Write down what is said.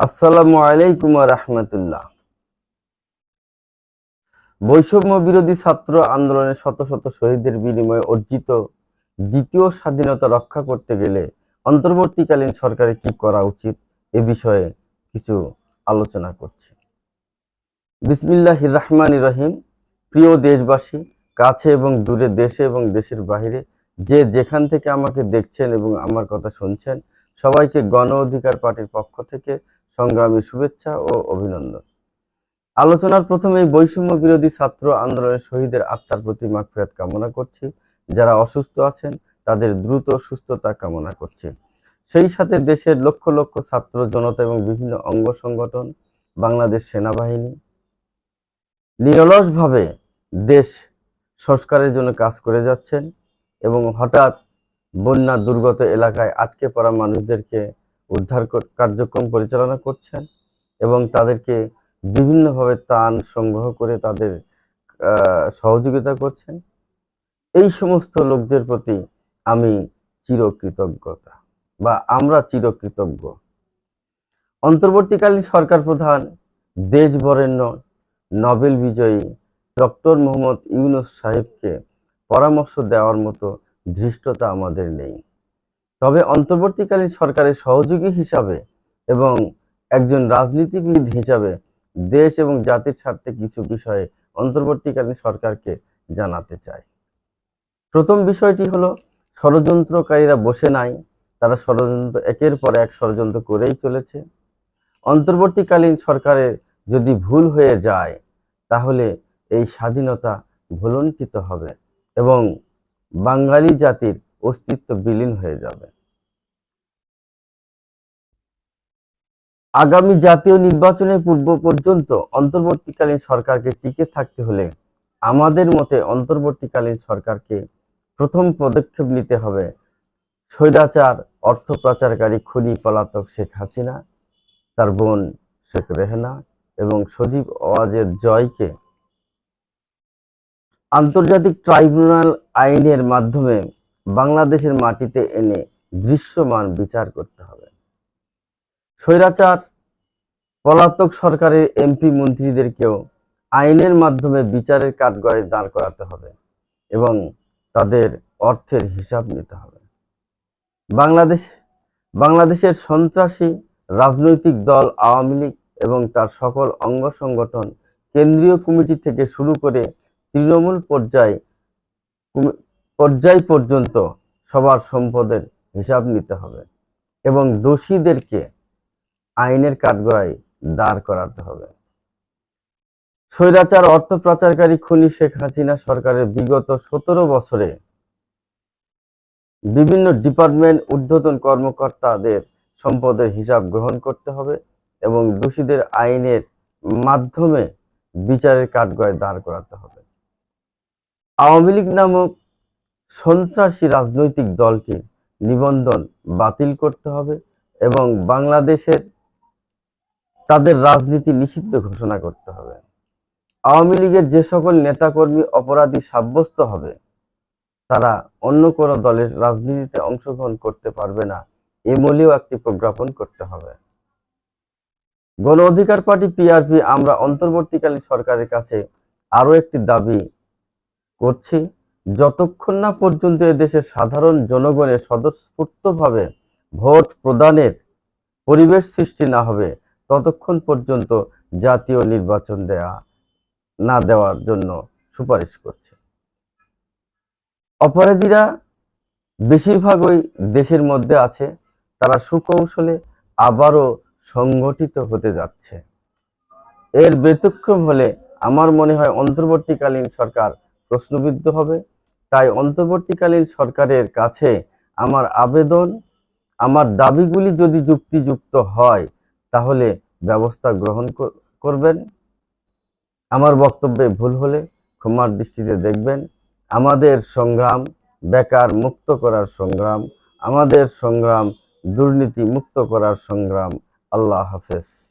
আসসালামু আলাইকুম রহমতুল্লাহ। বৈষম্য বিরোধী ছাত্র আন্দোলনে শত শত শহীদের বিনিময়ে অর্জিত দ্বিতীয় স্বাধীনতা রক্ষা করতে গেলে অন্তর্বর্তীকালীন সরকারের কি করা উচিত এ বিষয়ে কিছু আলোচনা করছি। বিসমিল্লাহ রহমান রহিম। প্রিয় দেশবাসী, কাছে এবং দূরে দেশে এবং দেশের বাইরে যে যেখান থেকে আমাকে দেখছেন এবং আমার কথা শুনছেন, সবাইকে গণ অধিকার পার্টির পক্ষ থেকে সংগ্রামী শুভেচ্ছা ও অভিনন্দন। আলোচনার প্রথমে বৈষম্য বিরোধী ছাত্র আন্দোলনের শহীদের আত্মার প্রতি মাগফিরাত কামনা করছি। যারা অসুস্থ আছেন, তাদের দ্রুত সুস্থতা কামনা করছি। সেই সাথে দেশের লক্ষ লক্ষ ছাত্র, জনতা এবং বিভিন্ন অঙ্গ সংগঠন, বাংলাদেশ সেনাবাহিনী, নিরলসভাবে দেশ সংস্কারের জন্য কাজ করে যাচ্ছেন এবং হঠাৎ বন্যা দুর্গত এলাকায় আটকে পড়া মানুষদেরকে উদ্ধার কার্যক্রম পরিচালনা করছেন এবং তাদেরকে বিভিন্নভাবে ত্রাণ সংগ্রহ করে তাদের সহযোগিতা করছেন। এই সমস্ত লোকদের প্রতি আমি চিরকৃতজ্ঞতা বা আমরা চিরকৃতজ্ঞ। অন্তর্বর্তীকালীন সরকার প্রধান দেশ বরেণ্য নোবেল বিজয়ী ডক্টর মোহাম্মদ ইউনুস সাহেবকে পরামর্শ দেওয়ার মতো ধৃষ্টতা আমাদের নেই। তবে অন্তর্বর্তীকালীন সরকারের সহযোগী হিসাবে এবং একজন রাজনীতিবিদ হিসাবে দেশ এবং জাতির স্বার্থে কিছু বিষয়ে অন্তর্বর্তীকালীন সরকারকে জানাতে চাই। প্রথম বিষয়টি হলো, ষড়যন্ত্রকারীরা বসে নাই, তারা ষড়যন্ত্র একের পর এক ষড়যন্ত্র করেই চলেছে। অন্তর্বর্তীকালীন সরকারের যদি ভুল হয়ে যায়, তাহলে এই স্বাধীনতা ভুলণ্ঠিত হবে এবং বাঙালি জাতির অস্তিত্ব বিলীন হয়ে যাবে। আগামী জাতীয় নির্বাচনের পূর্ব পর্যন্ত অন্তর্বর্তীকালীন সরকারকে টিকে থাকতে হলে আমাদের মতে অন্তর্বর্তীকালীন সরকারকে প্রথম পদক্ষেপ নিতে হবে স্বৈরাচার, অর্থ পাচারকারী খুনি পলাতক শেখ হাসিনা, তার বোন শেখ রেহেনা এবং সজীব ওয়াজের জয়কে আন্তর্জাতিক ট্রাইব্যুনাল আইনের মাধ্যমে বাংলাদেশের মাটিতে এনে দৃশ্যমান বিচার করতে হবে। স্বৈরাচার, পলাতক সরকারের এমপি মন্ত্রীদেরকেও আইনের মাধ্যমে বিচারের কাঠগড়ায় দাঁড় করাতে হবে এবং তাদের অর্থের হিসাব নিতে হবে। বাংলাদেশ, বাংলাদেশের সন্ত্রাসী রাজনৈতিক দল আওয়ামী লীগ এবং তার সকল অঙ্গ সংগঠন কেন্দ্রীয় কমিটি থেকে শুরু করে তৃণমূল পর্যায় পর্যায় পর্যন্ত সবার সম্পদের হিসাব নিতে হবে এবং দোষীদেরকে আইনের কাঠগড়ায় দাঁড় করাতে হবে। স্বৈরাচার অর্থ পাচারকারী খুনি শেখ হাসিনা সরকারের বিগত সতেরো বছরে বিভিন্ন ডিপার্টমেন্ট ঊর্ধ্বতন কর্মকর্তাদের সম্পদের হিসাব গ্রহণ করতে হবে এবং দোষীদের আইনের মাধ্যমে বিচারের কাঠগড়ায় দাঁড় করাতে হবে। আওয়ামী লীগ নামক সন্ত্রাসী রাজনৈতিক দলটির নিবন্ধন বাতিল করতে হবে এবং বাংলাদেশের তাদের রাজনীতি নিষিদ্ধ ঘোষণা করতে হবে। আওয়ামী লীগের যে সকল নেতাকর্মী অপরাধী সাব্যস্ত হবে, তারা অন্য কোনো দলের রাজনীতিতে অংশগ্রহণ করতে পারবে না এমলেও একটি প্রজ্ঞাপন করতে হবে। গণ অধিকার পার্টি পিআরপি আমরা অন্তর্বর্তীকালীন সরকারের কাছে আরও একটি দাবি করছি। যতক্ষণ না পর্যন্ত দেশের সাধারণ জনগণের স্বতঃস্ফূর্তভাবে ভোট প্রদানের পরিবেশ সৃষ্টি না হবে, ততক্ষণ পর্যন্ত জাতীয় নির্বাচন দেয়া না দেওয়ার জন্য সুপারিশ করছে। অপরাধীরা বেশিরভাগই দেশের মধ্যে আছে, তারা সুকৌশলে আবারও সংগঠিত হতে যাচ্ছে। এর ব্যতিক্রম হলে আমার মনে হয় অন্তর্বর্তীকালীন সরকার প্রশ্নবিদ্ধ হবে। তাই অন্তর্বর্তীকালীন সরকারের কাছে আমার আবেদন, আমার দাবিগুলি যদি যুক্তিযুক্ত হয়, তাহলে ব্যবস্থা গ্রহণ কর- করবেন। আমার বক্তব্যে ভুল হলে ক্ষমার দৃষ্টিতে দেখবেন। আমাদের সংগ্রাম বেকার মুক্ত করার সংগ্রাম, আমাদের সংগ্রাম দুর্নীতি মুক্ত করার সংগ্রাম। আল্লাহ হাফেজ।